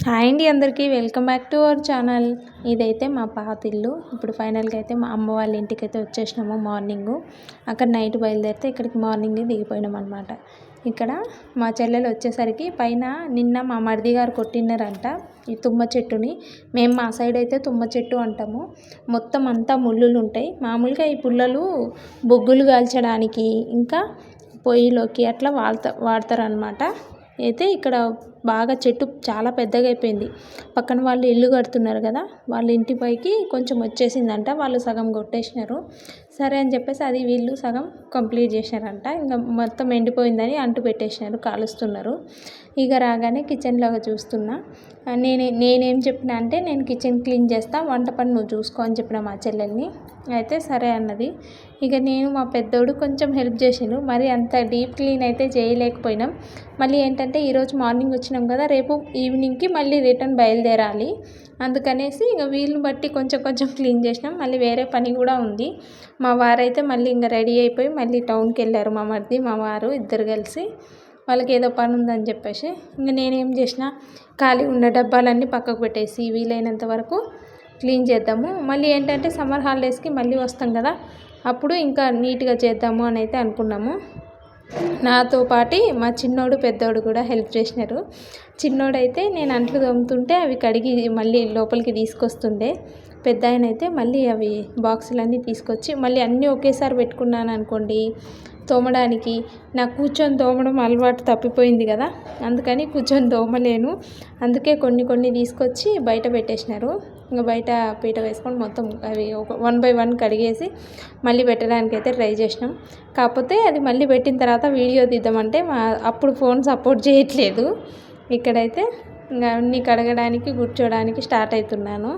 Hi అండి అందరికీ. Welcome back to our channel. ఇదైతే మా పాత ఇల్లు. ఇప్పుడు ఫైనల్గా అయితే మా అమ్మ వాళ్ళ ఇంటికి అయితే వచ్చేసినాము మార్నింగ్. అక్కడ నైట్ బయలుదేరితే ఇక్కడికి మార్నింగ్ దిగిపోయినాం అనమాట ఇక్కడ మా చెల్లెలు వచ్చేసరికి పైన నిన్న మా మరిది గారు కొట్టినారంట ఈ తుమ్మ చెట్టుని. మేము మా సైడ్ అయితే తుమ్మ చెట్టు అంటాము. మొత్తం అంతా ముళ్ళులు ఉంటాయి. మామూలుగా ఈ పుల్లలు బొగ్గులు కాల్చడానికి ఇంకా పొయ్యిలోకి అట్లా వాడతా వాడతారనమాట అయితే ఇక్కడ బాగా చెట్టు చాలా పెద్దగా అయిపోయింది. పక్కన వాళ్ళు ఇల్లు కడుతున్నారు కదా వాళ్ళ ఇంటి పైకి కొంచెం వచ్చేసిందంట వాళ్ళు సగం కొట్టేసినారు. సరే అని చెప్పేసి అది వీళ్ళు సగం కంప్లీట్ చేసినారంట ఇంకా మొత్తం ఎండిపోయిందని అంటు పెట్టేసినారు కాలుస్తున్నారు. ఇక రాగానే కిచెన్లాగా చూస్తున్నా. నేను నేనేం చెప్పిన అంటే నేను కిచెన్ క్లీన్ చేస్తా వంట పని నువ్వు చూసుకో అని చెప్పిన మా చెల్లెల్ని. అయితే సరే అన్నది. ఇక నేను మా పెద్దోడు కొంచెం హెల్ప్ చేసిండు. మరి అంత డీప్ క్లీన్ అయితే చేయలేకపోయినాం. మళ్ళీ ఏంటంటే ఈరోజు మార్నింగ్ వచ్చినాం కదా రేపు ఈవినింగ్కి మళ్ళీ రిటర్న్ బయలుదేరాలి. అందుకనేసి ఇక వీళ్ళని బట్టి కొంచెం కొంచెం క్లీన్ చేసినాం. మళ్ళీ వేరే పని కూడా ఉంది. మా వారైతే మళ్ళీ ఇంకా రెడీ అయిపోయి మళ్ళీ టౌన్కి వెళ్ళారు మా మరిది మా వారు ఇద్దరు కలిసి. వాళ్ళకి ఏదో పని ఉందని చెప్పేసి. ఇంకా నేనేం చేసిన ఖాళీ ఉన్న డబ్బాలన్నీ పక్కకు పెట్టేసి వీలైనంత వరకు క్లీన్ చేద్దాము. మళ్ళీ ఏంటంటే సమ్మర్ హాలిడేస్కి మళ్ళీ వస్తాం కదా. అప్పుడు ఇంకా నీట్గా చేద్దాము అని అయితే అనుకున్నాము. నాతో పాటి మా చిన్నోడు పెద్దోడు కూడా హెల్ప్ చేసినారు. చిన్నోడైతే నేను అంట్లు తోముతుంటే అవి కడిగి మళ్ళీ లోపలికి తీసుకొస్తుండే. పెద్ద ఆయన అయితే మళ్ళీ అవి బాక్సులన్నీ తీసుకొచ్చి మళ్ళీ అన్నీ ఒకేసారి పెట్టుకున్నాను అనుకోండి తోమడానికి. నాకు కూర్చొని తోమడం అలవాటు తప్పిపోయింది కదా. అందుకని కూర్చొని తోమలేను. అందుకే కొన్ని కొన్ని తీసుకొచ్చి బయట పెట్టేసినారు. ఇంకా బయట పీట వేసుకొని మొత్తం అవి ఒక వన్ బై వన్ కడిగేసి మళ్ళీ పెట్టడానికి అయితే ట్రై చేసినాం. కాకపోతే అది మళ్ళీ పెట్టిన తర్వాత వీడియో తీద్దామంటే మా అప్పుడు ఫోన్ సపోర్ట్ చేయట్లేదు. ఇక్కడైతే ఇంకా అన్నీ కడగడానికి కూర్చోడానికి స్టార్ట్ అవుతున్నాను.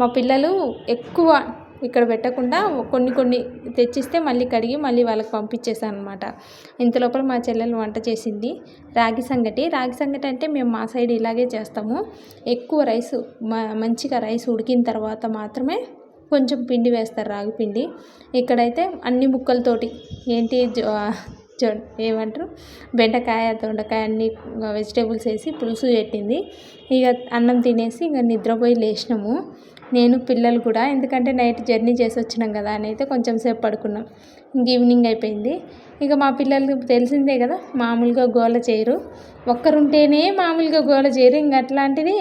మా పిల్లలు ఎక్కువ ఇక్కడ పెట్టకుండా కొన్ని కొన్ని తెచ్చిస్తే మళ్ళీ కడిగి మళ్ళీ వాళ్ళకి పంపించేసాను అనమాట ఇంతలోపల మా చెల్లెలు వంట చేసింది రాగి సంగటి. రాగి సంగటి అంటే మేము మా సైడ్ ఇలాగే చేస్తాము. ఎక్కువ రైస్ మంచిగా రైస్ ఉడికిన తర్వాత మాత్రమే కొంచెం పిండి వేస్తారు రాగి పిండి. ఇక్కడైతే అన్ని ముక్కలతోటి ఏంటి ఏమంటారు? బెండకాయ దొండకాయ అన్ని వెజిటేబుల్స్ వేసి పులుసు పెట్టింది. ఇక అన్నం తినేసి ఇక నిద్రపోయి లేచినాము. నేను పిల్లలు కూడా. ఎందుకంటే నైట్ జర్నీ చేసి వచ్చినాం కదా అని అయితే కొంచెం సేపు పడుకున్నాం. ఇంక ఈవినింగ్ అయిపోయింది. ఇక మా పిల్లలకి తెలిసిందే కదా మామూలుగా గోల చేయరు. ఒక్కరుంటేనే మామూలుగా గోల చేయరు. ఇంక అట్లాంటిది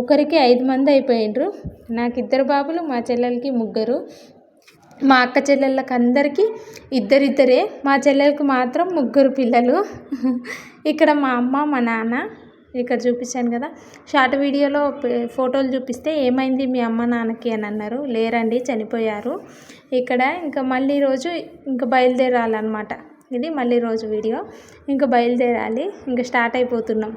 ఒకరికి ఐదు మంది అయిపోయిండ్రు. నాకు ఇద్దరు బాబులు మా చెల్లెలకి ముగ్గురు. మా అక్క చెల్లెళ్ళకి అందరికీ ఇద్దరిద్దరే. మా చెల్లెలకు మాత్రం ముగ్గురు పిల్లలు. ఇక్కడ మా అమ్మ మా నాన్న ఇక్కడ చూపించాను కదా. షార్ట్ వీడియోలో ఫోటోలు చూపిస్తే ఏమైంది మీ అమ్మ నాన్నకి అని అన్నారు. లేరండి చనిపోయారు. ఇక్కడ ఇంకా మళ్ళీ రోజు ఇంకా బయలుదేరాలన్నమాట. ఇది మళ్ళీ రోజు వీడియో. ఇంకా బయలుదేరాలి. ఇంకా స్టార్ట్ అయిపోతున్నాం.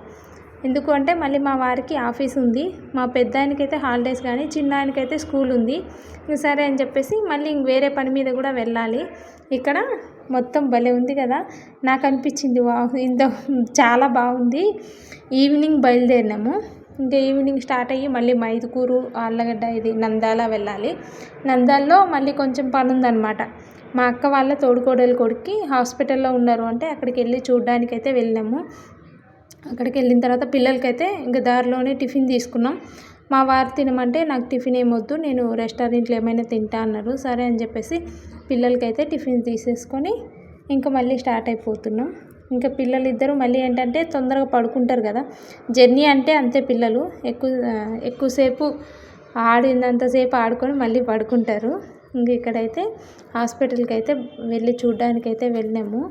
ఎందుకు అంటే మళ్ళీ మా వారికి ఆఫీస్ ఉంది. మా పెద్దాయనికైతే హాలిడేస్ కానీ చిన్న ఆయనకైతే స్కూల్ ఉంది. సరే అని చెప్పేసి మళ్ళీ ఇంక వేరే పని మీద కూడా వెళ్ళాలి. ఇక్కడ మొత్తం భలే ఉంది కదా. నాకు అనిపించింది వా ఇంత చాలా బాగుంది. ఈవినింగ్ బయలుదేరినాము. ఇంకా ఈవినింగ్ స్టార్ట్ అయ్యి మళ్ళీ మైదుకూరు ఆళ్ళగడ్డ ఇది నందాల వెళ్ళాలి. నందాల్లో మళ్ళీ కొంచెం పని ఉందన్నమాట మా అక్క వాళ్ళ తోడుకోడలు కొడుక్కి హాస్పిటల్లో ఉన్నారు అంటే అక్కడికి వెళ్ళి చూడడానికైతే వెళ్ళినాము. వెళ్ళాము అక్కడికి వెళ్ళిన తర్వాత పిల్లలకైతే ఇంకా దారిలోనే టిఫిన్ తీసుకున్నాం. మా వారు తినమంటే నాకు టిఫిన్ ఏమొద్దు నేను రెస్టారెంట్లో ఏమైనా తింటా అన్నారు. సరే అని చెప్పేసి పిల్లలకైతే టిఫిన్ తీసేసుకొని ఇంకా మళ్ళీ స్టార్ట్ అయిపోతున్నాం. ఇంకా పిల్లలు ఇద్దరు మళ్ళీ ఏంటంటే తొందరగా పడుకుంటారు కదా. జర్నీ అంటే అంతే పిల్లలు. ఎక్కువ ఎక్కువసేపు ఆడినంతసేపు ఆడుకొని మళ్ళీ పడుకుంటారు. ఇంక ఇక్కడైతే హాస్పిటల్కి అయితే వెళ్ళి చూడ్డానికి అయితే వెళ్ళాము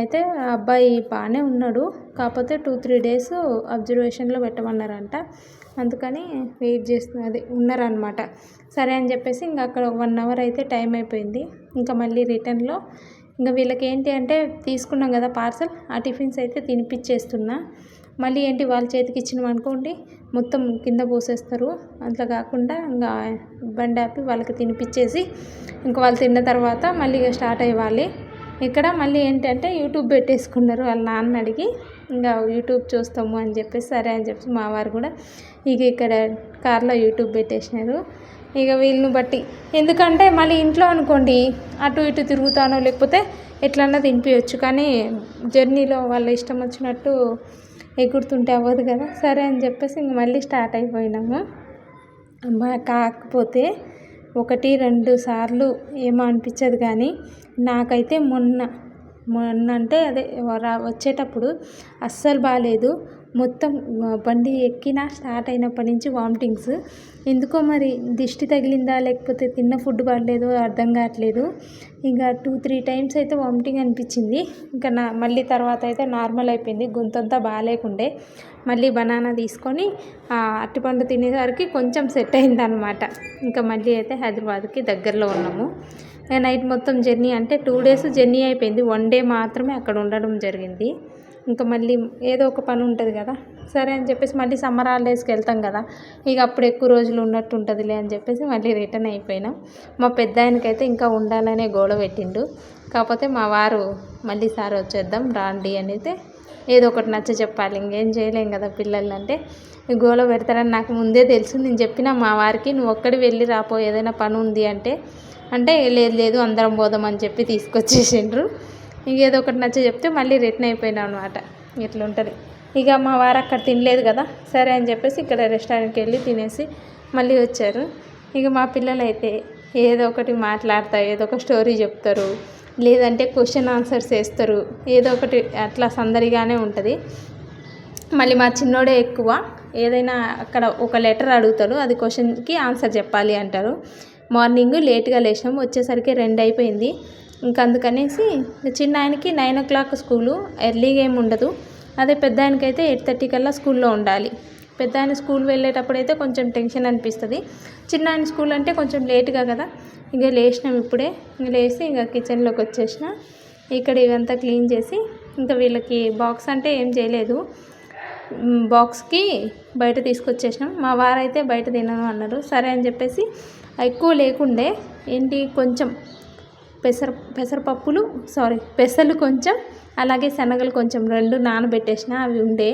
అయితే అబ్బాయి బాగానే ఉన్నాడు. కాకపోతే టూ త్రీ డేస్ అబ్జర్వేషన్లో పెట్టమన్నారంట. అందుకని వెయిట్ చేస్తున్న అది ఉన్నారనమాట సరే అని చెప్పేసి ఇంకా అక్కడ వన్ అవర్ అయితే టైం అయిపోయింది. ఇంకా మళ్ళీ రిటర్న్లో ఇంకా వీళ్ళకి ఏంటి అంటే తీసుకున్నాం కదా పార్సల్ ఆ టిఫిన్స్ అయితే తినిపించేస్తున్నా మళ్ళీ ఏంటి వాళ్ళ చేతికి ఇచ్చినాం అనుకోండి మొత్తం కింద పోసేస్తారు. అట్లా కాకుండా ఇంకా బండి ఆపి వాళ్ళకి తినిపించేసి ఇంకా వాళ్ళు తిన్న తర్వాత మళ్ళీ ఇక స్టార్ట్ అయ్వాలి ఇక్కడ మళ్ళీ ఏంటంటే యూట్యూబ్ పెట్టేసుకున్నారు వాళ్ళ నాన్న అడిగి ఇంకా యూట్యూబ్ చూస్తాము అని చెప్పేసి సరే అని చెప్పి మా వారు కూడా ఇక ఇక్కడ కార్లో యూట్యూబ్ పెట్టేసినారు. ఇక వీళ్ళని బట్టి. ఎందుకంటే మళ్ళీ ఇంట్లో అనుకోండి అటు ఇటు తిరుగుతానో లేకపోతే ఎట్లన్నా తినిపించచ్చు కానీ జర్నీలో వాళ్ళ ఇష్టం వచ్చినట్టు ఎగురుతుంటే అవ్వదు కదా. సరే అని చెప్పేసి ఇంక మళ్ళీ స్టార్ట్ అయిపోయినాము. కాకపోతే ఒకటి రెండు సార్లు ఏమో అనిపించదు కానీ నాకైతే మొన్న మొన్న అంటే అదే వచ్చేటప్పుడు అస్సలు బాగాలేదు మొత్తం బండి ఎక్కిన స్టార్ట్ అయినప్పటి నుంచి వామిటింగ్స్. ఎందుకో మరి దిష్టి తగిలిందా లేకపోతే తిన్న ఫుడ్ పడలేదో అర్థం కావట్లేదు. ఇంకా టూ త్రీ టైమ్స్ అయితే వామిటింగ్ అనిపించింది. ఇంకా నా మళ్ళీ తర్వాత అయితే నార్మల్ అయిపోయింది. గొంతంతా బాగాలేకుండే. మళ్ళీ బనానా తీసుకొని అరటిపండు తినేసరికి కొంచెం సెట్ అయిందనమాట. ఇంకా మళ్ళీ అయితే హైదరాబాద్కి దగ్గరలో ఉన్నాము. నైట్ మొత్తం జర్నీ అంటే టూ డేస్ జర్నీ అయిపోయింది. వన్ డే మాత్రమే అక్కడ ఉండడం జరిగింది. ఇంకా మళ్ళీ ఏదో ఒక పని ఉంటుంది కదా. సరే అని చెప్పేసి మళ్ళీ సమ్మర్ హాలిడేస్కి వెళ్తాం కదా. ఇక అప్పుడు ఎక్కువ రోజులు ఉన్నట్టు ఉంటుందిలే అని చెప్పేసి మళ్ళీ రిటర్న్ అయిపోయినాం. మా పెద్ద ఆయనకైతే ఇంకా ఉండాలనే గోడ పెట్టిండు. కాకపోతే మా వారు మళ్ళీ సారి వచ్చేద్దాం రాండి అనేది ఏదో ఒకటి నచ్చ చెప్పాలి. ఇంకేం చేయలేం కదా పిల్లలంటే గోల పెడతారని నాకు ముందే తెలుసు. నేను చెప్పిన మా వారికి నువ్వు ఒక్కడి వెళ్ళి రాపో ఏదైనా పని ఉంది అంటే అంటే లేదు లేదు అందరం పోదామని చెప్పి తీసుకొచ్చేసిండ్రు. ఇంకేదో ఒకటి నచ్చ చెప్తే మళ్ళీ రిటర్న్ అయిపోయినాం అనమాట ఇట్లా ఉంటుంది ఇక మా వారు అక్కడ తినలేదు కదా సరే అని చెప్పేసి ఇక్కడ రెస్టారెంట్కి వెళ్ళి తినేసి మళ్ళీ వచ్చారు. ఇక మా పిల్లలైతే ఏదో ఒకటి మాట్లాడతారు ఏదో ఒక స్టోరీ చెప్తారు లేదంటే క్వశ్చన్ ఆన్సర్స్ వేస్తారు ఏదో ఒకటి అట్లా సందడిగానే ఉంటుంది. మళ్ళీ మా చిన్నోడే ఎక్కువ ఏదైనా అక్కడ ఒక లెటర్ అడుగుతాడు అది క్వశ్చన్కి ఆన్సర్ చెప్పాలి అంటారు. మార్నింగ్ లేట్గా లేచినాం వచ్చేసరికి రెండు అయిపోయింది. ఇంకా అందుకనేసి చిన్న ఆయనకి నైన్ ఓ క్లాక్ స్కూలు ఎర్లీగా ఏమి ఉండదు. అదే పెద్ద ఆయనకైతే ఎయిట్ థర్టీ కల్లా స్కూల్లో ఉండాలి. పెద్ద ఆయన స్కూల్ వెళ్ళేటప్పుడు అయితే కొంచెం టెన్షన్ అనిపిస్తుంది. చిన్న ఆయన స్కూల్ అంటే కొంచెం లేట్గా కదా. ఇంకా లేచినాం ఇప్పుడే. లేచి ఇంకా కిచెన్లోకి వచ్చేసిన. ఇక్కడ ఇవంతా క్లీన్ చేసి ఇంకా వీళ్ళకి బాక్స్ అంటే ఏం చేయలేదు. బాక్స్కి బయట తీసుకొచ్చేసినాం. మా వారైతే బయట తినను అన్నారు. సరే అని చెప్పేసి ఎక్కువ లేకుండే ఏంటి కొంచెం పెసర పెసరపప్పులు సారీ పెసలు కొంచెం అలాగే శనగలు కొంచెం రెండు నానబెట్టేసిన అవి ఉండే.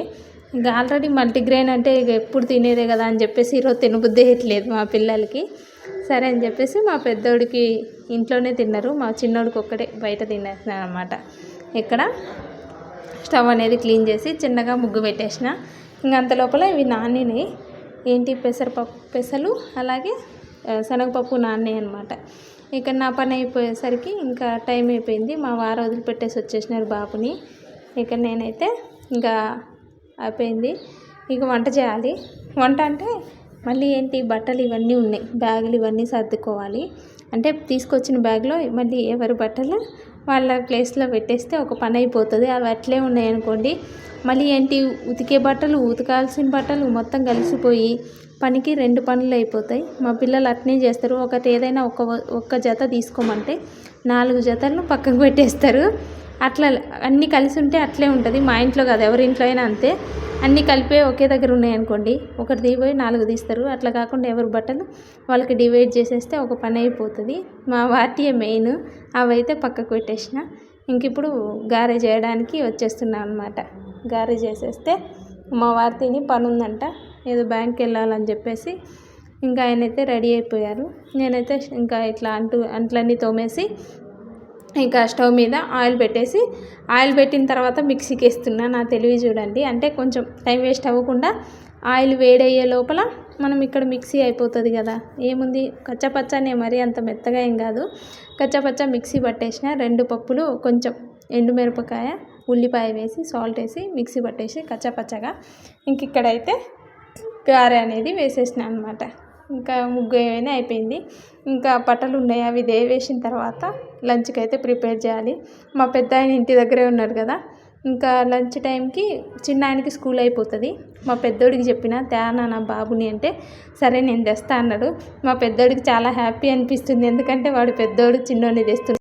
ఇంకా ఆల్రెడీ మల్టీగ్రెయిన్ అంటే ఇక ఎప్పుడు తినేదే కదా అని చెప్పేసి ఈరోజు తినబుద్ధి వేయట్లేదు మా పిల్లలకి. సరే అని చెప్పేసి మా పెద్దోడికి ఇంట్లోనే తిన్నారు. మా చిన్నోడికి ఒక్కడే బయట తినేస్తున్నాను అనమాట ఇక్కడ స్టవ్ అనేది క్లీన్ చేసి చిన్నగా ముగ్గు పెట్టేసిన. ఇంకా అంత లోపల ఇవి నానినాయి. ఏంటి పెసరపప్పు పెసలు అలాగే శనగపప్పు నాన్నాయి అనమాట ఇక్కడ నా పని అయిపోయేసరికి ఇంకా టైం అయిపోయింది. మా వారు వదిలిపెట్టేసి వచ్చేసినారు బాబుని. ఇక నేనైతే ఇంకా అయిపోయింది. ఇక వంట చేయాలి. వంట అంటే మళ్ళీ ఏంటి? బట్టలు ఇవన్నీ ఉన్నాయి. బ్యాగులు ఇవన్నీ సర్దుకోవాలి. అంటే తీసుకొచ్చిన బ్యాగ్లో మళ్ళీ ఎవరి బట్టలు వాళ్ళ ప్లేస్లో పెట్టేస్తే ఒక పని అయిపోతుంది. అవి అట్లే ఉన్నాయి అనుకోండి మళ్ళీ ఏంటి? ఉతికే బట్టలు ఉతకాల్సిన బట్టలు మొత్తం కలిసిపోయి పనికి రెండు పనులు అయిపోతాయి. మా పిల్లలు అట్నే చేస్తారు. ఒకటి ఏదైనా ఒక ఒక్క జత తీసుకోమంటే నాలుగు జతలను పక్కకు పెట్టేస్తారు. అట్లా అన్నీ కలిసి ఉంటే అట్లే ఉంటుంది. మా ఇంట్లో కాదు ఎవరి ఇంట్లో అయినా అంతే. అన్నీ కలిపే ఒకే దగ్గర ఉన్నాయనుకోండి ఒకటి దిగిపోయి నాలుగు తీస్తారు. అట్లా కాకుండా ఎవరి బట్టలు వాళ్ళకి డివైడ్ చేసేస్తే ఒక పని అయిపోతుంది. మా వాటియే మెయిన్. అవైతే పక్కకు పెట్టేసిన. ఇంక ఇప్పుడు గారె చేయడానికి వచ్చేస్తున్నాం అనమాట గారె చేసేస్తే మా వార్తీని పని ఉందంట ఏదో బ్యాంక్కి వెళ్ళాలని చెప్పేసి ఇంకా ఆయనైతే రెడీ అయిపోయారు. నేనైతే ఇంకా ఇట్లా అంటు అంట్లన్నీ తోమేసి ఇంకా స్టవ్ మీద ఆయిల్ పెట్టేసి ఆయిల్ పెట్టిన తర్వాత మిక్సీకి వేస్తున్నా. నా తెలివి చూడండి. అంటే కొంచెం టైం వేస్ట్ అవ్వకుండా ఆయిల్ వేడయ్యే లోపల మనం ఇక్కడ మిక్సీ అయిపోతుంది కదా. ఏముంది? కచ్చపచ్చనే మరీ అంత మెత్తగా ఏం కాదు. కచ్చపచ్చ మిక్సీ పట్టేసిన రెండు పప్పులు కొంచెం ఎండుమిరపకాయ ఉల్లిపాయ వేసి సాల్ట్ వేసి మిక్సీ పట్టేసి కచ్చపచ్చగా. ఇంక ఇక్కడైతే గారె అనేది వేసేసిన అనమాట ఇంకా ముగ్గు ఏమైనా అయిపోయింది. ఇంకా బట్టలు ఉన్నాయి అవి దేవేసిన తర్వాత లంచ్కి అయితే ప్రిపేర్ చేయాలి. మా పెద్ద ఆయన ఇంటి దగ్గరే ఉన్నారు కదా. ఇంకా లంచ్ టైంకి చిన్న ఆయనకి స్కూల్ అయిపోతుంది. మా పెద్దోడికి చెప్పిన తేనా నా బాబుని అంటే సరే నేను తెస్తా అన్నాడు. మా పెద్దోడికి చాలా హ్యాపీ అనిపిస్తుంది. ఎందుకంటే వాడు పెద్దోడు చిన్నోడిని తెస్తున్నాడు